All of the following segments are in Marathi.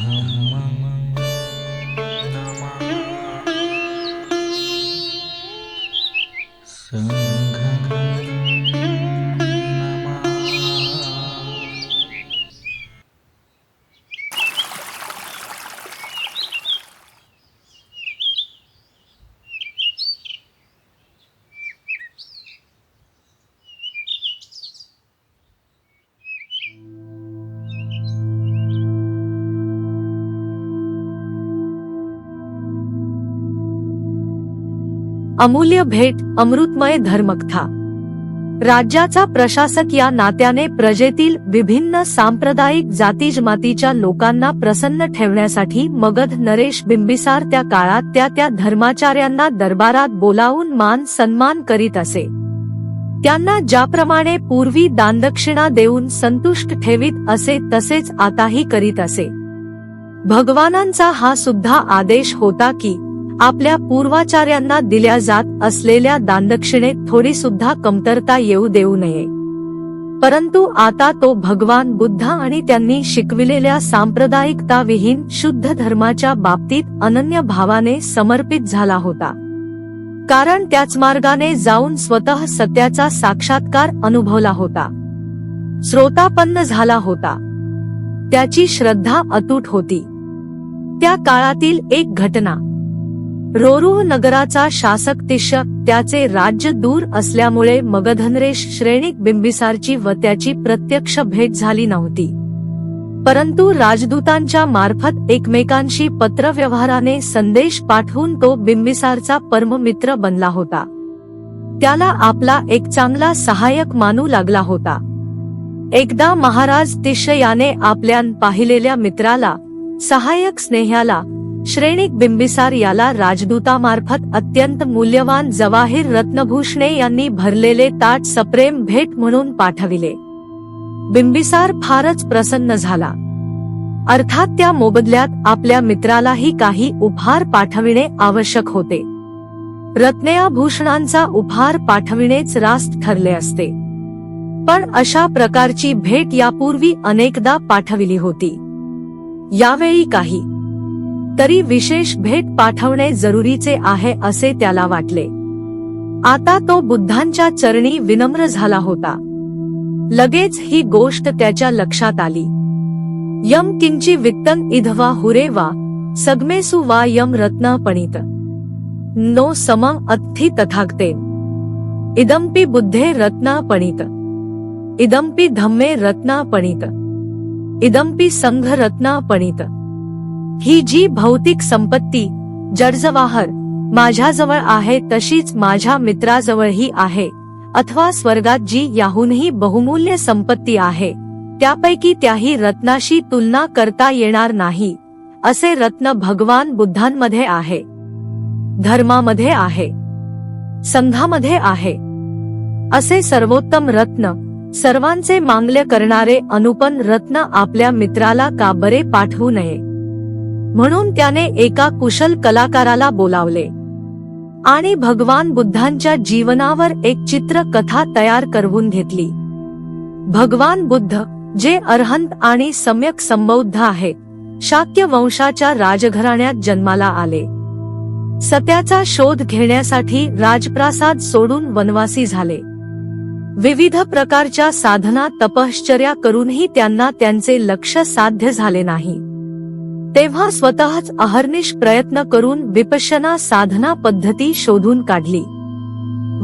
茫茫 अमूल्य भेट अमृतमय धर्मकथा राज्याचा प्रशासक या नात्याने प्रजेतील विभिन्न सांप्रदायिक जातीजमातीच्या लोकांना प्रसन्न ठेवण्यासाठी मगध नरेश बिंबिसार त्या काळात त्या त्या धर्माचार्यांना दरबारात बोलावून मान सन्मान करीत असे. त्यांना ज्याप्रमाणे पूर्वी दानदक्षिणा देऊन संतुष्ट ठेवीत असे तसेच आताही करीत असे. भगवानांचा हा सुद्धा आदेश होता की आपल्या पूर्वाचार्यांना दिल्या जात असलेल्या दानदक्षिणेत थोडी सुद्धा कमतरता येऊ देऊ नये. परंतु आता तो भगवान बुद्ध आणि त्यांनी शिकविलेल्या सांप्रदायिकताविहीन शुद्ध धर्माच्या बाबतीत अनन्य भावाने समर्पित झाला होता. कारण त्याच मार्गाने जाऊन स्वतः सत्याचा साक्षात्कार अनुभवला होता. श्रोतापन्न झाला होता. त्याची श्रद्धा अतूट होती. त्या काळातील एक घटना रोरुह नगराचा शासक तिष्य त्याचे राज्य दूर असल्यामुळे मगधनरेश श्रेणीक बिंबिसारची व त्याची प्रत्यक्ष भेट झाली नव्हती. परंतु राजदूतांच्या मार्फत एकमेकांशी पत्रव्यवहाराने संदेश पाठवून तो बिंबिसारचा परममित्र बनला होता. त्याला आपला एक चांगला सहाय्यक मानू लागला होता. एकदा महाराज तिश याने आपल्यान पाहिलेल्या मित्राला सहाय्यक स्नेह्याला श्रेणिक बिंबिसार याला राजदूतामार्फत अत्यंत मूल्यवान जवाहीर रत्नभूषणे यांनी भरलेले ताट सप्रेम भेट म्हणून पाठविले. बिंबिसार फारच प्रसन्न झाला. अर्थात त्या मोबदल्यात आपल्या मित्रालाही काही उपहार पाठविणे आवश्यक होते. रत्नयाभूषणांचा उपहार पाठविणेच रास्त ठरले असते. पण अशा प्रकारची भेट यापूर्वी अनेकदा पाठविली होती. यावेळी काही तरी विशेष भेट पाठवणे जरुरीचे आहे असे त्याला वाटले. आता तो बुद्धांच्या चरणी विनम्र झाला होता. लगेच ही गोष्ट त्याच्या लक्षात आली. यम किंची वित्तन इधवा हुरेवा सगमेसु वा यम रत्न पणित. नो सम अत्थी तथागते इदंपि बुद्धे रत्ना पणित. इदंपि धम्मे रत्ना पणित. इदंपि संघ रत्ना पणित. ही जी भौतिक संपत्ती जडजवाहर माझ्याजवळ आहे तशीच माझ्या मित्राजवळही आहे. अथवा स्वर्गात जी याहूनही बहुमूल्य संपत्ती आहे त्यापैकी त्याही रत्नाशी तुलना करता येणार नाही असे रत्न भगवान बुद्धांमध्ये आहे. धर्मामध्ये आहे. संघामध्ये आहे. असे सर्वोत्तम रत्न सर्वांचे मांगल्य करणारे अनुपन रत्न आपल्या मित्राला का बरे पाठवू नये? म्हणून त्याने एका कुशल कलाकाराला बोलावले. आणि भगवान बुद्धांच्या जीवनावर एक चित्र कथा तयार करवून घेतली. भगवान बुद्ध जे अरहंत आणि सम्यक संबौद्ध आहे शाक्य वंशाच्या राजघराण्यात जन्माला आले. सत्याचा शोध घेण्यासाठी राजप्रासाद सोडून वनवासी झाले. विविध प्रकारच्या साधना तपश्चर्या करूनही त्यांना त्यांचे लक्ष साध्य झाले नाही. तेव्हा स्वतःच अहर्निश प्रयत्न करून विपश्यना साधना पद्धती शोधून काढली.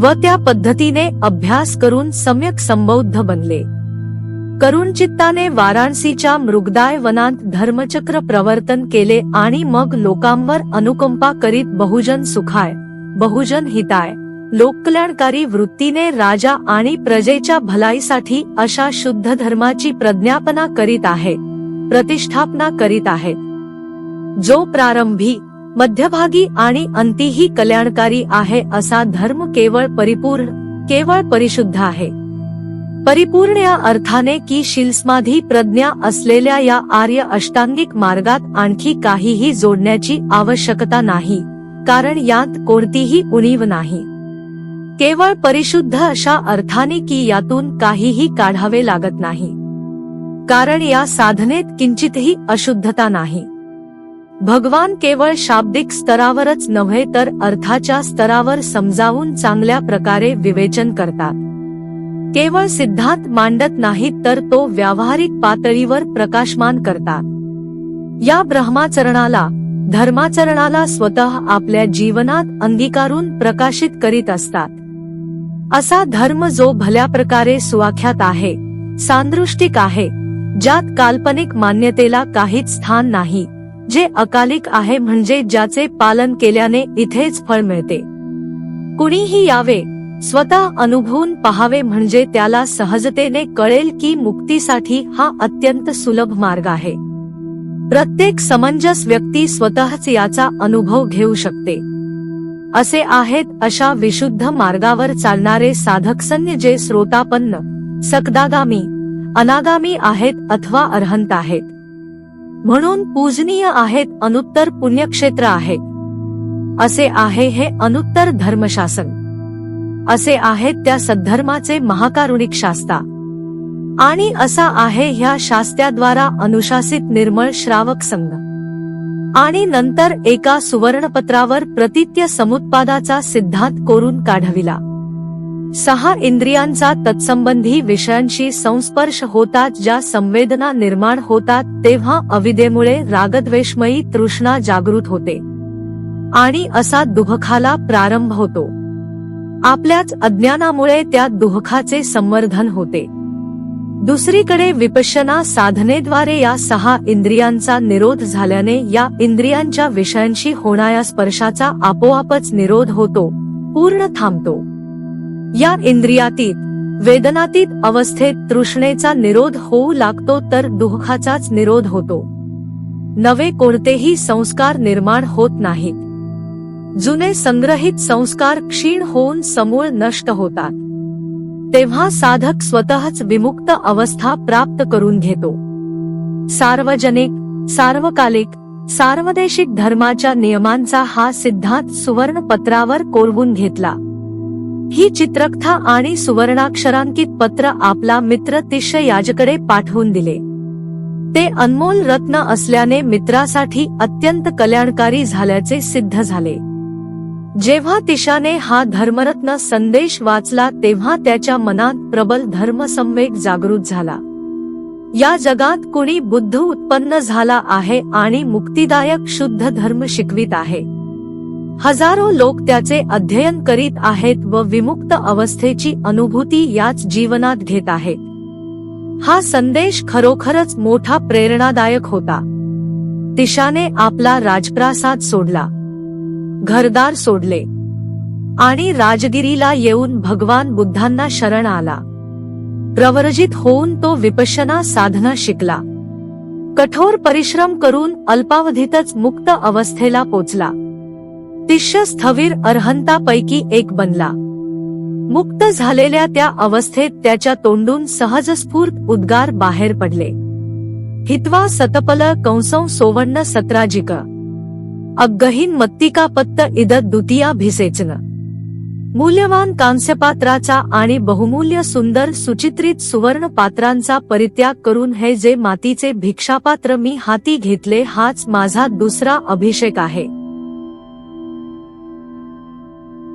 व त्या पद्धतीने अभ्यास करून सम्यक संबौद्ध बनले. करुण चित्ताने वाराणसीच्या मृगदाय वनात धर्मचक्र प्रवर्तन केले आणि मग लोकांवर अनुकंपा करीत बहुजन सुखाय बहुजन हिताय लोककल्याणकारी वृत्तीने राजा आणि प्रजेच्या भलाईसाठी अशा शुद्ध धर्माची प्रज्ञापना करीत आहे प्रतिष्ठापना करीत आहेत. जो प्रारंभी मध्यभागी आणि अंतीही कल्याणकारी आहे असा धर्म केवळ परिपूर्ण केवळ परिशुद्ध आहे. परिपूर्ण या अर्थाने की शिलस्माधी प्रज्ञा असलेल्या या आर्य अष्टांगिक मार्गात आणखी काहीही जोडण्याची आवश्यकता नाही कारण यात कोणतीही उणीव नाही. केवळ परिशुद्ध अशा अर्थाने की यातून काहीही काढावे लागत नाही. कारण या साधनेत किंचितही अशुद्धता नाही. भगवान केवळ शाब्दिक स्तरावरच नव्हे तर अर्थाच्या स्तरावर समजावून चांगल्या प्रकारे विवेचन करतात. केवळ सिद्धांत मांडत नाहीत तर तो व्यावहारिक पातळीवर प्रकाशमान करतात. या ब्रह्माचरणाला धर्माचरणाला स्वतः आपल्या जीवनात अंगीकारून प्रकाशित करीत असतात. असा धर्म जो भल्या प्रकारे सुवाख्यात आहे सांदृष्टिक आहे ज्यात काल्पनिक मान्यतेला काहीच स्थान नाही. जे अकालिक आहे म्हणजे ज्याचे पालन केल्याने इथेच फळ मिळते. कुणीही यावे स्वतः अनुभवून पहावे म्हणजे त्याला सहजतेने कळेल की मुक्तीसाठी हा अत्यंत सुलभ मार्ग आहे. प्रत्येक समंजस व्यक्ती स्वतःच याचा अनुभव घेऊ शकते. असे आहेत अशा विशुद्ध मार्गावर चालणारे साधकसन्य जे श्रोतापन्न सकदागामी अनागामी आहेत अथवा अर्हंत आहेत. म्हणून पूजनीय आहेत अनुत्तर पुण्यक्षेत्र आहे. असे आहे हे अनुत्तर धर्मशासन. असे आहेत त्या सद्धर्माचे महाकारुणिक शास्ता. आणि असा आहे ह्या शास्त्याद्वारा अनुशासित निर्मळ श्रावक संघ. आणि नंतर एका सुवर्णपत्रावर प्रतित्य समुत्पादाचा सिद्धांत कोरून काढविला. सहा इंद्रियांचा तत्संबंधी विषयांशी संस्पर्श होतात ज्या संवेदना निर्माण होतात तेव्हा अविदेमुळे रागद्वेषमयी तृष्णा जागृत होते. आणि असा दुःखाला प्रारंभ होतो. आपल्याच अज्ञानामुळे त्या दुःखाचे संवर्धन होते. दुसरीकडे विपश्यना साधनेद्वारे या सहा इंद्रियांचा निरोध झाल्याने या इंद्रियांच्या विषयांशी होणाऱ्या स्पर्शाचा आपोआपच निरोध होतो पूर्ण थांबतो. या इंद्रियातीत वेदनातीत अवस्थेत तृष्णेचा निरोध होऊ लागतो तर दुःखाचाच निरोध होतो. नवे कोणतेही संस्कार निर्माण होत नाहीत. जुने संग्रहित संस्कार क्षीण होऊन समूळ नष्ट होतात. तेव्हा साधक स्वतःच विमुक्त अवस्था प्राप्त करून घेतो. सार्वजनिक सार्वकालिक सार्वदेशिक धर्माच्या नियमांचा हा सिद्धांत सुवर्णपत्रावर कोरवून घेतला. ही चित्रकथा आणि सुवर्णाक्षरांकित पत्र आपला मित्र तिष्य याजकडे पाठवून दिले. ते अनमोल रत्न असल्याने मित्रासाठी अत्यंत कल्याणकारी झाल्याचे सिद्ध झाले. जेव्हा तिशाने हा धर्मरत्न संदेश वाचला तेव्हा त्याच्या मनात प्रबल धर्मसंवेग जागृत झाला. या जगात कुणी बुद्ध उत्पन्न झाला आहे आणि मुक्तिदायक शुद्ध धर्म शिकवित आहे. हजारो लोक त्याचे अध्ययन करीत आहेत व विमुक्त अवस्थेची अनुभूती याच जीवनात घेत आहेत. हा संदेश खरोखरच मोठा प्रेरणादायक होता. तिशाने आपला राजप्रासाद सोडला. घरदार सोडले. आणि राजगिरीला येऊन भगवान बुद्धांना शरण आला. प्रवरजित होऊन तो विपशना साधना शिकला. कठोर परिश्रम करून अल्पावधीतच मुक्त अवस्थेला पोचला. तिष्य स्थवीर अर्हंतापैकी एक बनला. मुक्त झालेल्या त्या अवस्थेत त्याच्या तोंडून सहजस्फूर्त उद्गार बाहेर पडले. हित्वा सतपल कंसं सोवर्ण सत्राजिक. अग्गहीन मत्तिका पत्त इदत द्वितीया भिसेचन. मूल्यवान कांस्यपात्राचा आणि बहुमूल्य सुंदर सुचित्रित सुवर्ण पात्रांचा परित्याग करून हे जे मातीचे भिक्षापात्र मी हाती घेतले हाच माझा दुसरा अभिषेक आहे.